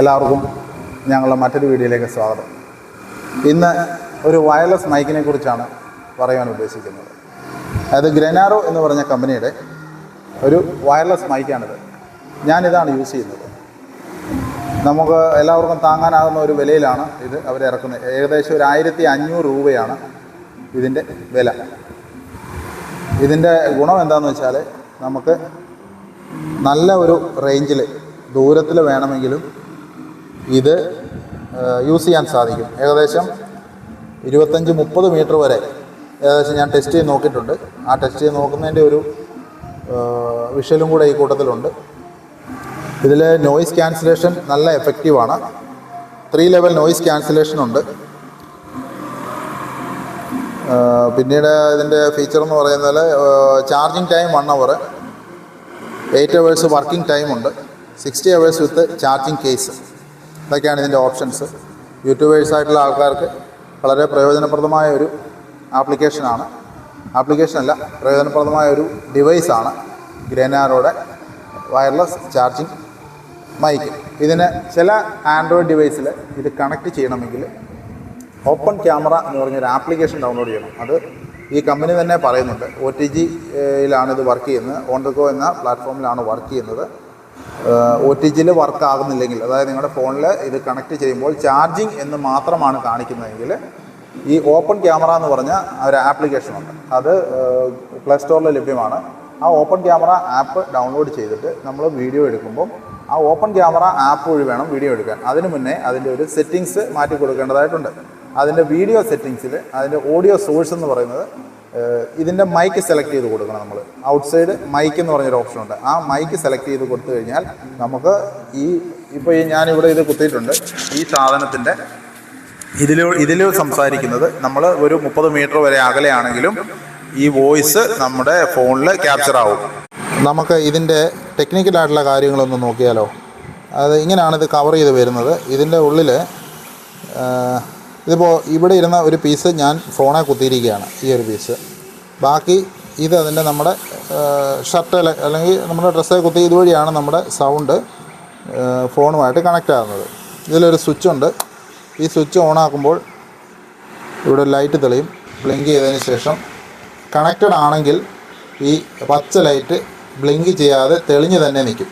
എല്ലാവർക്കും ഞങ്ങളുടെ മറ്റൊരു വീഡിയോയിലേക്ക് സ്വാഗതം. ഇന്ന് ഒരു വയർലെസ് മൈക്കിനെ കുറിച്ചാണ് പറയാൻ ഉദ്ദേശിക്കുന്നത്. അതായത് ഗ്രനാറോ എന്ന് പറഞ്ഞ കമ്പനിയുടെ ഒരു വയർലെസ് മൈക്കാണിത് ഞാനിതാണ് യൂസ് ചെയ്യുന്നത്. നമുക്ക് എല്ലാവർക്കും താങ്ങാനാകുന്ന ഒരു വിലയിലാണ് ഇത് അവർ ഇറക്കുന്നത്. ഏകദേശം ഒരു ആയിരത്തി അഞ്ഞൂറ് രൂപയാണ് ഇതിന്റെ വില. ഇതിന്റെ ഗുണം എന്താണെന്ന് വെച്ചാൽ നമുക്ക് നല്ല ഒരു റേഞ്ചിൽ ദൂരത്തിൽ വേണമെങ്കിലും ഇത് യൂസ് ചെയ്യാൻ സാധിക്കും. ഏകദേശം ഇരുപത്തഞ്ച് മുപ്പത് മീറ്റർ വരെ ഏകദേശം ഞാൻ ടെസ്റ്റ് ചെയ്ത് നോക്കിയിട്ടുണ്ട്. ആ ടെസ്റ്റ് ചെയ്ത് നോക്കുന്നതിന്റെ ഒരു വിഷ്വലും കൂടെ ഈ കൂട്ടത്തിലുണ്ട്. ഇതിൽ നോയിസ് ക്യാൻസലേഷൻ നല്ല എഫക്റ്റീവാണ് ത്രീ ലെവൽ നോയിസ് ക്യാൻസലേഷൻ ഉണ്ട്. പിന്നീട് ഇതിന്റെ ഫീച്ചർ എന്ന് പറയുന്നത് charging time one hour eight hours working time ഉണ്ട്. Sixty hours with charging case ഇതൊക്കെയാണ് ഇതിന്റെ ഓപ്ഷൻസ്. യൂട്യൂബേഴ്സ് ആയിട്ടുള്ള ആൾക്കാർക്ക് വളരെ പ്രയോജനപ്രദമായ ഒരു ആപ്ലിക്കേഷനാണ്. ആപ്ലിക്കേഷൻ അല്ല പ്രയോജനപ്രദമായ ഒരു ഡിവൈസാണ് ഗ്രേനാറോടെ വയർലെസ് ചാർജിങ് മൈക്ക്. ഇതിന് ചില ആൻഡ്രോയിഡ് ഡിവൈസിൽ ഇത് കണക്ട് ചെയ്യണമെങ്കിൽ ഓപ്പൺ ക്യാമറ എന്ന് പറഞ്ഞൊരു ആപ്ലിക്കേഷൻ ഡൗൺലോഡ് ചെയ്യണം. അത് ഈ കമ്പനി തന്നെ പറയുന്നുണ്ട്. ഒ ടി ജിയിലാണ് ഇത് വർക്ക് ചെയ്യുന്നത്. ഓണ്ടർകോ എന്ന പ്ലാറ്റ്ഫോമിലാണ് വർക്ക് ചെയ്യുന്നത്. ഒ ടി ജിയിൽ വർക്ക് ആകുന്നില്ലെങ്കിൽ അതായത് നിങ്ങളുടെ ഫോണിൽ ഇത് കണക്ട് ചെയ്യുമ്പോൾ ചാർജിങ് എന്ന് മാത്രമാണ് കാണിക്കുന്നതെങ്കിൽ ഈ ഓപ്പൺ ക്യാമറ എന്ന് പറഞ്ഞ ഒരു ആപ്ലിക്കേഷനുണ്ട് അത് പ്ലേ സ്റ്റോറിൽ ലഭ്യമാണ്. ആ ഓപ്പൺ ക്യാമറ ആപ്പ് ഡൗൺലോഡ് ചെയ്തിട്ട് നമ്മൾ വീഡിയോ എടുക്കുമ്പം ആ ഓപ്പൺ ക്യാമറ ആപ്പ് വഴി വേണം വീഡിയോ എടുക്കാൻ. അതിന് മുന്നേ അതിന്റെ ഒരു സെറ്റിങ്സ് മാറ്റി കൊടുക്കേണ്ടതായിട്ടുണ്ട്. അതിന്റെ വീഡിയോ സെറ്റിങ്സിൽ അതിന്റെ ഓഡിയോ സോഴ്സ് എന്ന് പറയുന്നത് ഇതിന്റെ മൈക്ക് സെലക്ട് ചെയ്ത് കൊടുക്കണം നമ്മൾ ഔട്ട്സൈഡ് മൈക്ക് എന്ന് പറഞ്ഞൊരു ഓപ്ഷൻ ഉണ്ട്. ആ മൈക്ക് സെലക്ട് ചെയ്ത് കൊടുത്തു കഴിഞ്ഞാൽ നമുക്ക് ഈ ഇപ്പോൾ ഈ ഞാനിവിടെ ഇത് കുത്തിയിട്ടുണ്ട്. ഈ സാധനത്തിന്റെ ഇതിൽ ഇതിൽ സംസാരിക്കുന്നത് നമ്മൾ ഒരു മുപ്പത് മീറ്റർ വരെ അകലെയാണെങ്കിലും ഈ വോയിസ് നമ്മുടെ ഫോണിൽ ക്യാപ്ചർ ആവും. നമുക്ക് ഇതിന്റെ ടെക്നിക്കലായിട്ടുള്ള കാര്യങ്ങളൊന്ന് നോക്കിയാലോ? അത് ഇങ്ങനെയാണ് ഇത് കവർ ചെയ്ത് വരുന്നത്. ഇതിന്റെ ഉള്ളിൽ ഇതിപ്പോൾ ഇവിടെ ഇരുന്ന ഒരു പീസ് ഞാൻ ഫോണെ കുത്തിയിരിക്കുകയാണ് ഈ ഒരു പീസ് ബാക്കി ഇത് അതിന്റെ നമ്മുടെ ഷർട്ടിൽ അല്ലെങ്കിൽ നമ്മുടെ ഡ്രസ്സെ കുത്തി ഇതുവഴിയാണ് നമ്മുടെ സൗണ്ട് ഫോണുമായിട്ട് കണക്റ്റ് ആകുന്നത് ഇതിലൊരു സ്വിച്ച് ഉണ്ട്. ഈ സ്വിച്ച് ഓൺ ആക്കുമ്പോൾ ഇവിടെ ലൈറ്റ് തെളിയും. ബ്ലിങ്ക് ചെയ്തതിന് ശേഷം കണക്റ്റഡ് ആണെങ്കിൽ ഈ പച്ച ലൈറ്റ് ബ്ലിങ്ക് ചെയ്യാതെ തെളിഞ്ഞ് തന്നെ നിൽക്കും.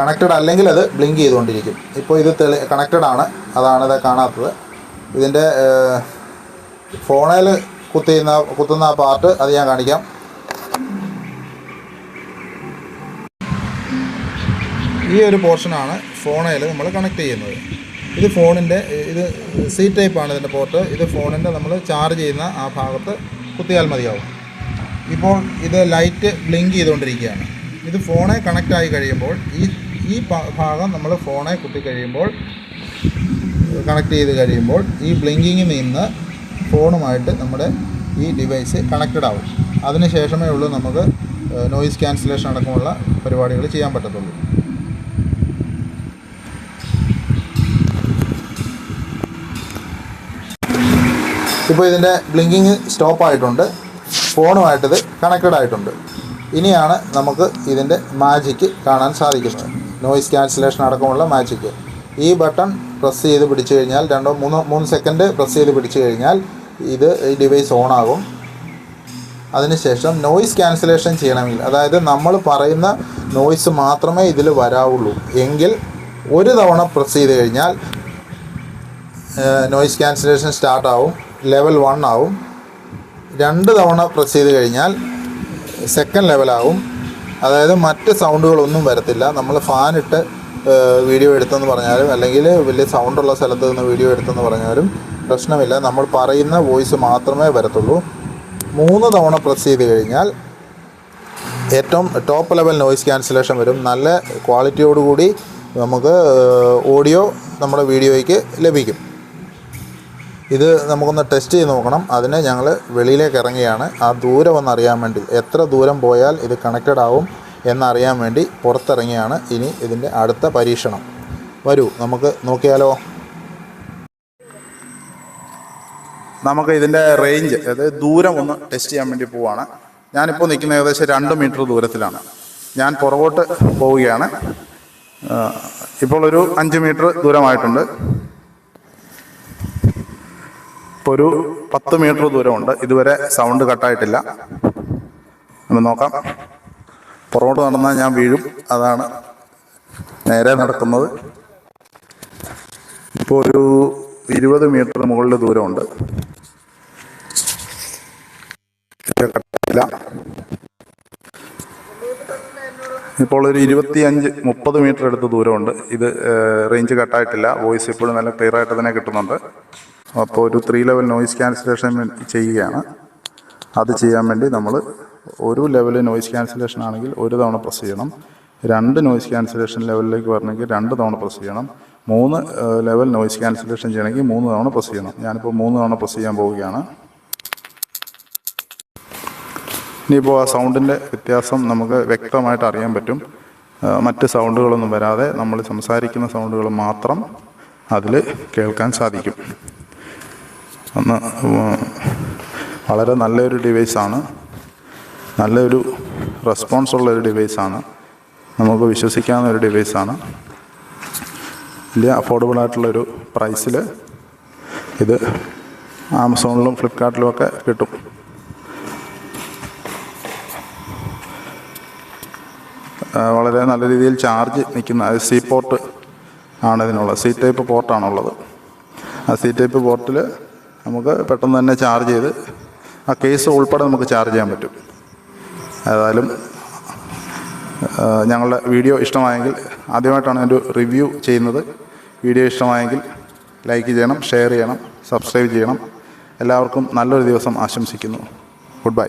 കണക്റ്റഡ് അല്ലെങ്കിൽ അത് ബ്ലിങ്ക് ചെയ്തുകൊണ്ടിരിക്കും. ഇപ്പോൾ ഇത് തെളി കണക്റ്റഡ് ആണ്. അതാണ് ഇത് കാണാത്തത്. ഇതിന്റെ ഫോണിൽ കുത്തിയുന്ന കുത്തുന്ന പാർട്ട് അത് ഞാൻ കാണിക്കാം. ഈ ഒരു പോർഷനാണ് ഫോണിൽ നമ്മൾ കണക്ട് ചെയ്യുന്നത്. ഇത് ഫോണിന്റെ ഇത് സി ടൈപ്പാണ് ഇതിന്റെ പോർട്ട് ഇത് ഫോണിന്റെ നമ്മൾ ചാർജ് ചെയ്യുന്ന ആ ഭാഗത്ത് കുത്തിയാൽ മതിയാവും. ഇപ്പോൾ ഇത് ലൈറ്റ് ബ്ലിങ്ക് ചെയ്തുകൊണ്ടിരിക്കുകയാണ്. ഇത് ഫോണെ കണക്റ്റ് ആയി കഴിയുമ്പോൾ ഈ ഈ ഭാഗം നമ്മൾ ഫോണെ കുത്തി കഴിയുമ്പോൾ കണക്ട് ചെയ്ത് കഴിയുമ്പോൾ ഈ ബ്ലിങ്കിങ്ങിൽ നിന്ന് ഫോണുമായിട്ട് നമ്മുടെ ഈ ഡിവൈസ് കണക്റ്റഡ് ആവും. അതിന് ശേഷമേ ഉള്ളൂ നമുക്ക് നോയിസ് ക്യാൻസലേഷൻ അടക്കമുള്ള പരിപാടികൾ ചെയ്യാൻ പറ്റത്തുള്ളൂ. ഇപ്പോൾ ഇതിന്റെ ബ്ലിങ്കിങ് സ്റ്റോപ്പ് ആയിട്ടുണ്ട്. ഫോണുമായിട്ടിത് കണക്റ്റഡ് ആയിട്ടുണ്ട്. ഇനിയാണ് നമുക്ക് ഇതിന്റെ മാജിക്ക് കാണാൻ സാധിക്കുന്നത്. നോയിസ് ക്യാൻസലേഷൻ അടക്കമുള്ള മാജിക്ക് ഈ ബട്ടൺ പ്രസ് ചെയ്ത് പിടിച്ചു കഴിഞ്ഞാൽ രണ്ടോ മൂന്നോ മൂന്ന് സെക്കൻഡ് പ്രസ് ചെയ്ത് പിടിച്ചു കഴിഞ്ഞാൽ ഇത് ഈ ഡിവൈസ് ഓൺ ആകും. അതിനുശേഷം നോയിസ് ക്യാൻസലേഷൻ ചെയ്യണമെങ്കിൽ അതായത് നമ്മൾ പറയുന്ന നോയിസ് മാത്രമേ ഇതിൽ വരാവുള്ളൂ. എങ്കിൽ ഒരു തവണ പ്രസ് ചെയ്ത് കഴിഞ്ഞാൽ നോയിസ് ക്യാൻസലേഷൻ സ്റ്റാർട്ട് ആവും ലെവൽ വൺ ആവും. രണ്ട് തവണ പ്രസ് ചെയ്ത് കഴിഞ്ഞാൽ സെക്കൻഡ് ലെവലാവും അതായത് മറ്റ് സൗണ്ടുകളൊന്നും വരത്തില്ല. നമ്മൾ ഫാനിട്ട് വീഡിയോ എടുത്തെന്ന് പറഞ്ഞാലും അല്ലെങ്കിൽ വലിയ സൗണ്ടുള്ള സ്ഥലത്ത് നിന്ന് വീഡിയോ എടുത്തെന്ന് പറഞ്ഞാലും പ്രശ്നമില്ല. നമ്മൾ പറയുന്ന വോയിസ് മാത്രമേ വരത്തുള്ളൂ. മൂന്ന് തവണ പ്രസ് ചെയ്ത് കഴിഞ്ഞാൽ ഏറ്റവും ടോപ്പ് ലെവൽ നോയിസ് ക്യാൻസലേഷൻ വരും. നല്ല ക്വാളിറ്റിയോടുകൂടി നമുക്ക് ഓഡിയോ നമ്മുടെ വീഡിയോയ്ക്ക് ലഭിക്കും. ഇത് നമുക്കൊന്ന് ടെസ്റ്റ് ചെയ്ത് നോക്കണം. അതിന് ഞങ്ങൾ വെളിയിലേക്ക് ഇറങ്ങിയാണ്. ആ ദൂരം ഒന്ന് അറിയാൻ വേണ്ടി. എത്ര ദൂരം പോയാൽ ഇത് കണക്റ്റഡ് ആവും എന്നറിയാൻ വേണ്ടി പുറത്തിറങ്ങിയാണ് ഇനി ഇതിന്റെ അടുത്ത പരീക്ഷണം. വരൂ നമുക്ക് നോക്കിയാലോ? നമുക്ക് ഇതിന്റെ റേഞ്ച് അതായത് ദൂരം ഒന്ന് ടെസ്റ്റ് ചെയ്യാൻ വേണ്ടി പോവാണ്. ഞാനിപ്പോൾ നിൽക്കുന്ന ഏകദേശം രണ്ട് മീറ്റർ ദൂരത്തിലാണ്. ഞാൻ പുറകോട്ട് പോവുകയാണ്. ഇപ്പോൾ ഒരു അഞ്ച് മീറ്റർ ദൂരമായിട്ടുണ്ട്. ഇപ്പോൾ ഒരു പത്ത് മീറ്റർ ദൂരമുണ്ട്. ഇതുവരെ സൗണ്ട് കട്ടായിട്ടില്ല നമുക്ക് നോക്കാം. പുറകോട്ട് നടന്നാൽ ഞാൻ വീഴും. അതാണ് നേരെ നടക്കുന്നത്. ഇപ്പോൾ ഒരു ഇരുപത് മീറ്റർ മുകളിൽ ദൂരമുണ്ട്. ഇപ്പോൾ ഒരു ഇരുപത്തി അഞ്ച് മുപ്പത് മീറ്റർ അടുത്ത് ദൂരമുണ്ട്. ഇത് റേഞ്ച് കട്ടായിട്ടില്ല വോയിസ് ഇപ്പോഴും നല്ല ക്ലിയർ ആയിട്ട് തന്നെ കിട്ടുന്നുണ്ട്. അപ്പോൾ ഒരു ത്രീ ലെവൽ നോയിസ് ക്യാൻസലേഷൻ ചെയ്യുകയാണ്. അത് ചെയ്യാൻ വേണ്ടി നമ്മൾ ഒരു ലെവൽ നോയിസ് ക്യാൻസലേഷൻ ആണെങ്കിൽ ഒരു തവണ പ്രസ് ചെയ്യണം. രണ്ട് നോയിസ് ക്യാൻസലേഷൻ ലെവലിലേക്ക് വരണമെങ്കിൽ രണ്ട് തവണ പ്രസ് ചെയ്യണം. മൂന്ന് ലെവൽ നോയിസ് ക്യാൻസലേഷൻ ചെയ്യണമെങ്കിൽ മൂന്ന് തവണ പ്രസ് ചെയ്യണം. ഞാനിപ്പോൾ മൂന്ന് തവണ പ്രസ് ചെയ്യാൻ പോവുകയാണ്. ഇനിയിപ്പോൾ ആ സൗണ്ടിന്റെ വ്യത്യാസം നമുക്ക് വ്യക്തമായിട്ട് അറിയാൻ പറ്റും. മറ്റ് സൗണ്ടുകളൊന്നും വരാതെ നമ്മൾ സംസാരിക്കുന്ന സൗണ്ടുകൾ മാത്രം അതിൽ കേൾക്കാൻ സാധിക്കും. ഒന്ന് വളരെ നല്ലൊരു ഡിവൈസാണ്. നല്ലൊരു റെസ്പോൺസ് ഉള്ള ഒരു ഡിവൈസാണ്. നമുക്ക് വിശ്വസിക്കാവുന്ന ഒരു ഡിവൈസാണ്. വലിയ അഫോർഡബിൾ ആയിട്ടുള്ളൊരു പ്രൈസിൽ ഇത് ആമസോണിലും ഫ്ലിപ്കാർട്ടിലും ഒക്കെ കിട്ടും വളരെ നല്ല രീതിയിൽ ചാർജ് നിൽക്കുന്ന അത് സി പോർട്ട് ആണ് ഇതിനുള്ളത്. സി ടൈപ്പ് പോർട്ടാണുള്ളത്. ആ സി ടൈപ്പ് പോർട്ടിൽ നമുക്ക് പെട്ടെന്ന് തന്നെ ചാർജ് ചെയ്ത് ആ കേസ് ഉൾപ്പെടെ നമുക്ക് ചാർജ് ചെയ്യാൻ പറ്റും. ഏതായാലും ഞങ്ങളുടെ വീഡിയോ ഇഷ്ടമായെങ്കിൽ ആദ്യമായിട്ടാണ് എന്റെ റിവ്യൂ ചെയ്യുന്നത്. വീഡിയോ ഇഷ്ടമായെങ്കിൽ ലൈക്ക് ചെയ്യണം ഷെയർ ചെയ്യണം സബ്സ്ക്രൈബ് ചെയ്യണം. എല്ലാവർക്കും നല്ലൊരു ദിവസം ആശംസിക്കുന്നു. Good bye